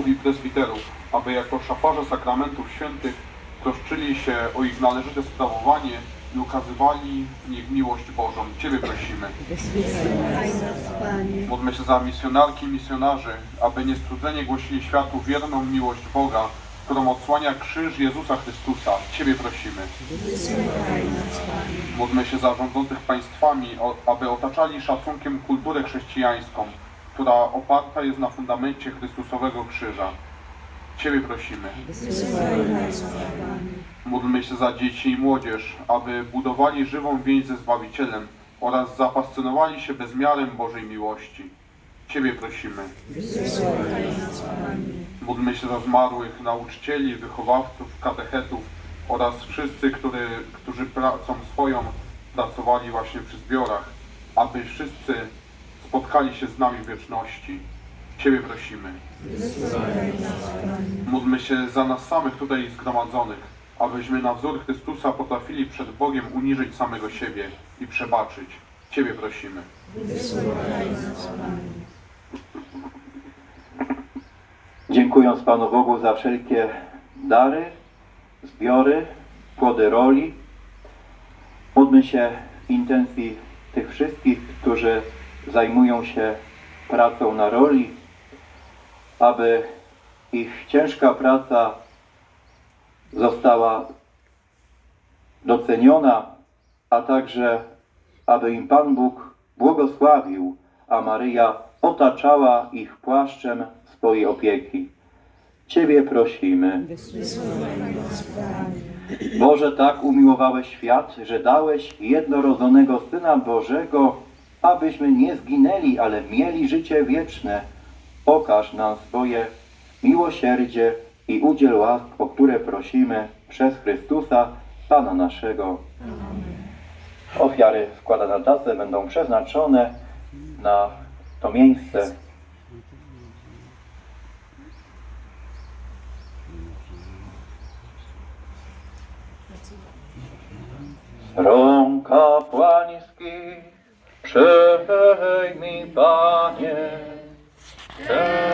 biskupów i prezbiterów, aby jako szafarze sakramentów świętych troszczyli się o ich należyte sprawowanie i ukazywali w nich miłość Bożą. Ciebie prosimy. Módlmy się za misjonarki i misjonarzy, aby niestrudzenie głosili światu wierną miłość Boga, którą odsłania krzyż Jezusa Chrystusa. Ciebie prosimy. Módlmy się za rządzących państwami, aby otaczali szacunkiem kulturę chrześcijańską, która oparta jest na fundamencie Chrystusowego krzyża. Ciebie prosimy. Módlmy się za dzieci i młodzież, aby budowali żywą więź ze Zbawicielem oraz zafascynowali się bezmiarem Bożej miłości. Ciebie prosimy. Módlmy się za zmarłych nauczycieli, wychowawców, katechetów oraz wszyscy, który, którzy pracą swoją pracowali właśnie przy zbiorach, aby wszyscy spotkali się z nami w wieczności. Ciebie prosimy. Módlmy się za nas samych tutaj zgromadzonych, abyśmy na wzór Chrystusa potrafili przed Bogiem uniżyć samego siebie i przebaczyć. Ciebie prosimy. Dziękując Panu Bogu za wszelkie dary, zbiory, płody roli, módlmy się w intencji tych wszystkich, którzy zajmują się pracą na roli, aby ich ciężka praca została doceniona, a także aby im Pan Bóg błogosławił, a Maryja otaczała ich płaszczem swojej opieki. Ciebie prosimy. Boże, tak umiłowałeś świat, że dałeś jednorodzonego Syna Bożego, abyśmy nie zginęli, ale mieli życie wieczne. Okaż nam swoje miłosierdzie i udziel łask, o które prosimy przez Chrystusa, Pana naszego. Ofiary wkładane na tacę będą przeznaczone na to miejsce. Rąk Przyjmij, Panie, ten